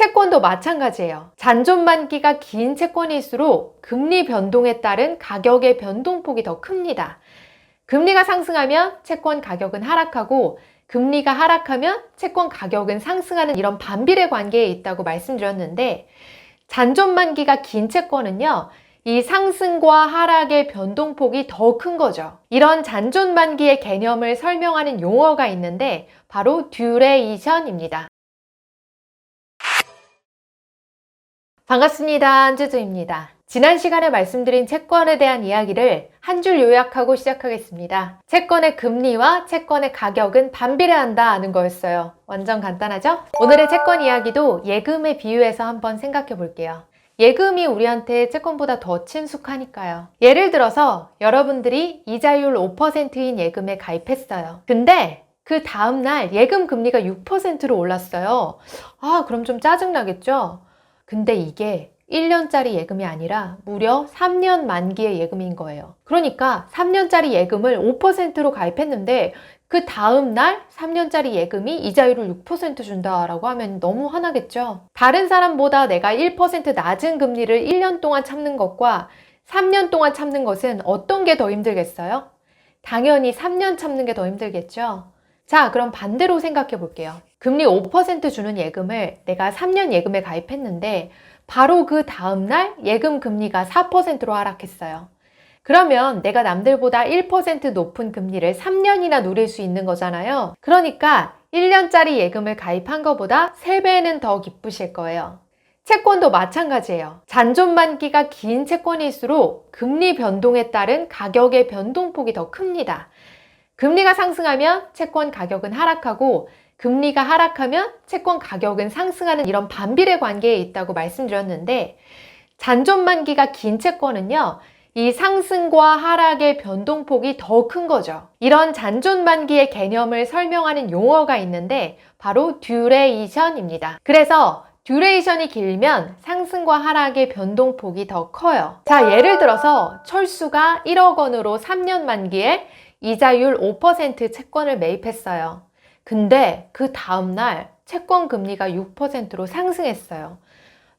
채권도 마찬가지예요. 잔존 만기가 긴 채권일수록 금리 변동에 따른 가격의 변동폭이 더 큽니다. 금리가 상승하면 채권 가격은 하락하고 금리가 하락하면 채권 가격은 상승하는 이런 반비례 관계에 있다고 말씀드렸는데 잔존 만기가 긴 채권은요. 이 상승과 하락의 변동폭이 더 큰 거죠. 이런 잔존 만기의 개념을 설명하는 용어가 있는데 바로 듀레이션입니다. 반갑습니다. 안주주입니다. 지난 시간에 말씀드린 채권에 대한 이야기를 한 줄 요약하고 시작하겠습니다. 채권의 금리와 채권의 가격은 반비례한다 하는 거였어요. 완전 간단하죠? 오늘의 채권 이야기도 예금에 비유해서 한번 생각해 볼게요. 예금이 우리한테 채권보다 더 친숙하니까요. 예를 들어서 여러분들이 이자율 5%인 예금에 가입했어요. 근데 그 다음날 예금 금리가 6%로 올랐어요. 아, 그럼 좀 짜증나겠죠? 근데 이게 1년짜리 예금이 아니라 무려 3년 만기의 예금인 거예요. 그러니까 3년짜리 예금을 5%로 가입했는데 그 다음 날 3년짜리 예금이 이자율을 6% 준다라고 하면 너무 화나겠죠. 다른 사람보다 내가 1% 낮은 금리를 1년 동안 참는 것과 3년 동안 참는 것은 어떤 게 더 힘들겠어요? 당연히 3년 참는 게 더 힘들겠죠. 자, 그럼 반대로 생각해 볼게요. 금리 5% 주는 예금을 내가 3년 예금에 가입했는데 바로 그 다음날 예금 금리가 4%로 하락했어요. 그러면 내가 남들보다 1% 높은 금리를 3년이나 누릴 수 있는 거잖아요. 그러니까 1년짜리 예금을 가입한 것보다 3배는 더 기쁘실 거예요. 채권도 마찬가지예요. 잔존 만기가 긴 채권일수록 금리 변동에 따른 가격의 변동폭이 더 큽니다. 금리가 상승하면 채권 가격은 하락하고 금리가 하락하면 채권 가격은 상승하는 이런 반비례 관계에 있다고 말씀드렸는데 잔존 만기가 긴 채권은요. 이 상승과 하락의 변동폭이 더 큰 거죠. 이런 잔존 만기의 개념을 설명하는 용어가 있는데 바로 듀레이션입니다. 그래서 듀레이션이 길면 상승과 하락의 변동폭이 더 커요. 자, 예를 들어서 철수가 1억 원으로 3년 만기에 이자율 5% 채권을 매입했어요. 근데 그 다음날 채권 금리가 6%로 상승했어요.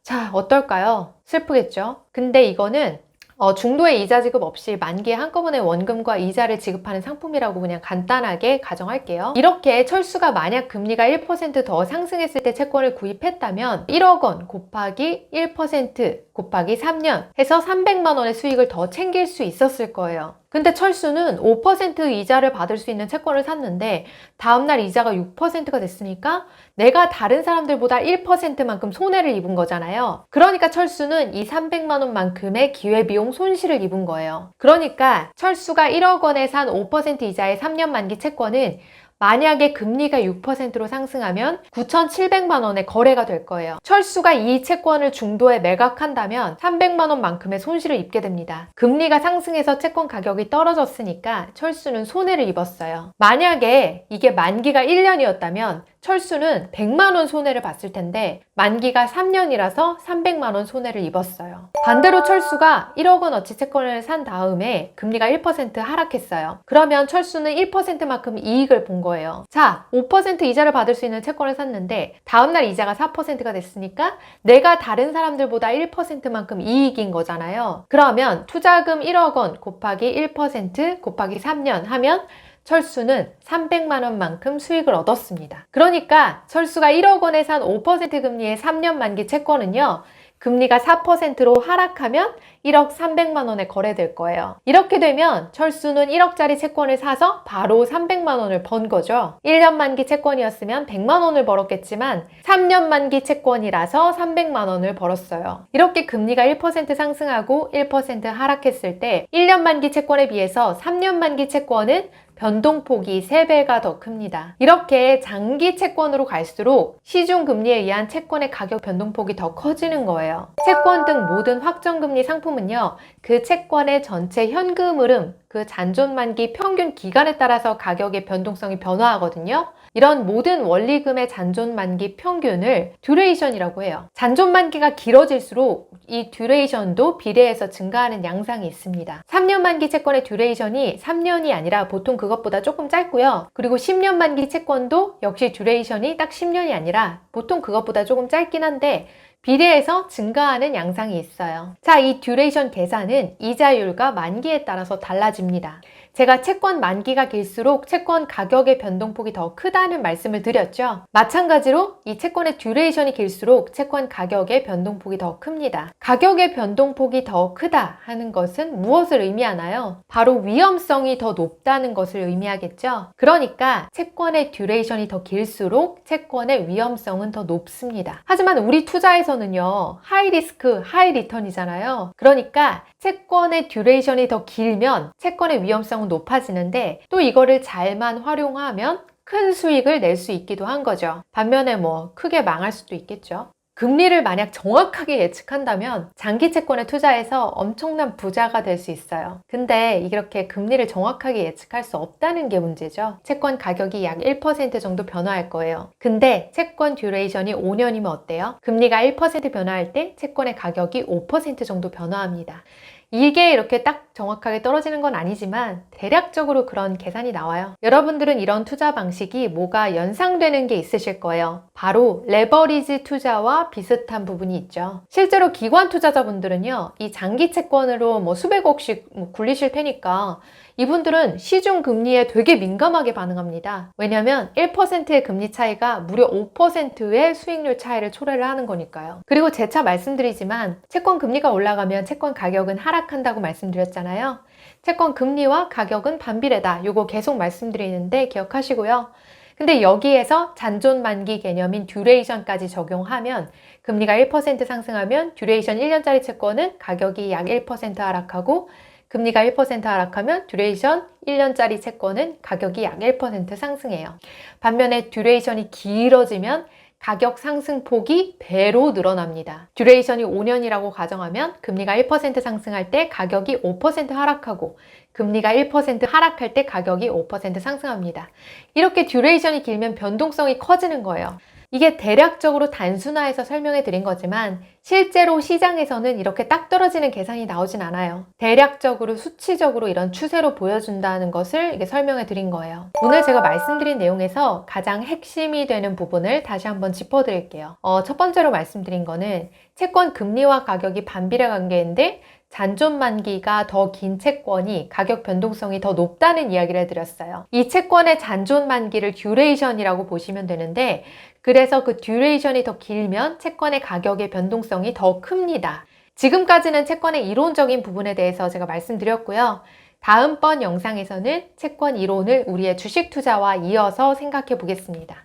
자, 어떨까요? 슬프겠죠? 근데 이거는 어, 중도의 이자 지급 없이 만기에 한꺼번에 원금과 이자를 지급하는 상품이라고 그냥 간단하게 가정할게요. 이렇게 철수가 만약 금리가 1%더 상승했을 때 채권을 구입했다면 1억 원 곱하기 1% 곱하기 3년 해서 300만 원의 수익을 더 챙길 수 있었을 거예요. 근데 철수는 5% 이자를 받을 수 있는 채권을 샀는데 다음날 이자가 6%가 됐으니까 내가 다른 사람들보다 1%만큼 손해를 입은 거잖아요. 그러니까 철수는 이 300만 원만큼의 기회비용 손실을 입은 거예요. 그러니까 철수가 1억 원에 산 5% 이자의 3년 만기 채권은 만약에 금리가 6%로 상승하면 9,700만 원의 거래가 될 거예요. 철수가 이 채권을 중도에 매각한다면 300만 원만큼의 손실을 입게 됩니다. 금리가 상승해서 채권 가격이 떨어졌으니까 철수는 손해를 입었어요. 만약에 이게 만기가 1년이었다면 철수는 100만 원 손해를 봤을 텐데 만기가 3년이라서 300만 원 손해를 입었어요. 반대로 철수가 1억 원어치 채권을 산 다음에 금리가 1% 하락했어요. 그러면 철수는 1%만큼 이익을 본 거예요. 자, 5% 이자를 받을 수 있는 채권을 샀는데 다음날 이자가 4%가 됐으니까 내가 다른 사람들보다 1%만큼 이익인 거잖아요. 그러면 투자금 1억 원 곱하기 1% 곱하기 3년 하면 철수는 300만 원만큼 수익을 얻었습니다. 그러니까 철수가 1억 원에 산 5% 금리의 3년 만기 채권은요. 금리가 4%로 하락하면 1억 300만 원에 거래될 거예요. 이렇게 되면 철수는 1억짜리 채권을 사서 바로 300만 원을 번 거죠. 1년 만기 채권이었으면 100만 원을 벌었겠지만 3년 만기 채권이라서 300만 원을 벌었어요. 이렇게 금리가 1% 상승하고 1% 하락했을 때 1년 만기 채권에 비해서 3년 만기 채권은 변동폭이 3배가 더 큽니다. 이렇게 장기 채권으로 갈수록 시중 금리에 의한 채권의 가격 변동폭이 더 커지는 거예요. 채권 등 모든 확정금리 상품 은요, 그 채권의 전체 현금 흐름, 그 잔존 만기 평균 기간에 따라서 가격의 변동성이 변화하거든요. 이런 모든 원리금의 잔존 만기 평균을 듀레이션이라고 해요. 잔존 만기가 길어질수록 이 듀레이션도 비례해서 증가하는 양상이 있습니다. 3년 만기 채권의 듀레이션이 3년이 아니라 보통 그것보다 조금 짧고요. 그리고 10년 만기 채권도 역시 듀레이션이 딱 10년이 아니라 보통 그것보다 조금 짧긴 한데 비례해서 증가하는 양상이 있어요. 자, 이 듀레이션 계산은 이자율과 만기에 따라서 달라집니다. 제가 채권 만기가 길수록 채권 가격의 변동폭이 더 크다는 말씀을 드렸죠. 마찬가지로 이 채권의 듀레이션이 길수록 채권 가격의 변동폭이 더 큽니다. 가격의 변동폭이 더 크다 하는 것은 무엇을 의미하나요? 바로 위험성이 더 높다는 것을 의미하겠죠. 그러니까 채권의 듀레이션이 더 길수록 채권의 위험성은 더 높습니다. 하지만 우리 투자에서 는요, 하이 리스크, 하이 리턴이잖아요. 그러니까 채권의 듀레이션이 더 길면 채권의 위험성은 높아지는데 또 이거를 잘만 활용하면 큰 수익을 낼 수 있기도 한 거죠. 반면에 뭐 크게 망할 수도 있겠죠. 금리를 만약 정확하게 예측한다면 장기 채권에 투자해서 엄청난 부자가 될 수 있어요. 근데 이렇게 금리를 정확하게 예측할 수 없다는 게 문제죠. 채권 가격이 약 1% 정도 변화할 거예요. 근데 채권 듀레이션이 5년이면 어때요? 금리가 1% 변화할 때 채권의 가격이 5% 정도 변화합니다. 이게 이렇게 딱 정확하게 떨어지는 건 아니지만 대략적으로 그런 계산이 나와요. 여러분들은 이런 투자 방식이 뭐가 연상되는 게 있으실 거예요. 바로 레버리지 투자와 비슷한 부분이 있죠. 실제로 기관 투자자분들은요, 이 장기 채권으로 뭐 수백억씩 뭐 굴리실 테니까 이분들은 시중 금리에 되게 민감하게 반응합니다. 왜냐하면 1%의 금리 차이가 무려 5%의 수익률 차이를 초래를 하는 거니까요. 그리고 재차 말씀드리지만 채권 금리가 올라가면 채권 가격은 하락 한다고 말씀드렸잖아요. 채권 금리와 가격은 반비례다. 이거 계속 말씀드리는데 기억하시고요. 근데 여기에서 잔존 만기 개념인 듀레이션까지 적용하면 금리가 1% 상승하면 듀레이션 1년짜리 채권은 가격이 약 1% 하락하고 금리가 1% 하락하면 듀레이션 1년짜리 채권은 가격이 약 1% 상승해요. 반면에 듀레이션이 길어지면 가격 상승폭이 배로 늘어납니다. 듀레이션이 5년이라고 가정하면 금리가 1% 상승할 때 가격이 5% 하락하고 금리가 1% 하락할 때 가격이 5% 상승합니다. 이렇게 듀레이션이 길면 변동성이 커지는 거예요. 이게 대략적으로 단순화해서 설명해 드린 거지만 실제로 시장에서는 이렇게 딱 떨어지는 계산이 나오진 않아요. 대략적으로 수치적으로 이런 추세로 보여준다는 것을 이게 설명해 드린 거예요. 오늘 제가 말씀드린 내용에서 가장 핵심이 되는 부분을 다시 한번 짚어 드릴게요. 어, 첫 번째로 말씀드린 거는 채권 금리와 가격이 반비례 관계인데 잔존 만기가 더 긴 채권이 가격 변동성이 더 높다는 이야기를 해드렸어요. 이 채권의 잔존 만기를 듀레이션이라고 보시면 되는데 그래서 그 듀레이션이 더 길면 채권의 가격의 변동성이 더 큽니다. 지금까지는 채권의 이론적인 부분에 대해서 제가 말씀드렸고요. 다음번 영상에서는 채권 이론을 우리의 주식 투자와 이어서 생각해 보겠습니다.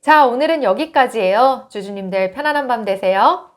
자, 오늘은 여기까지예요. 주주님들 편안한 밤 되세요.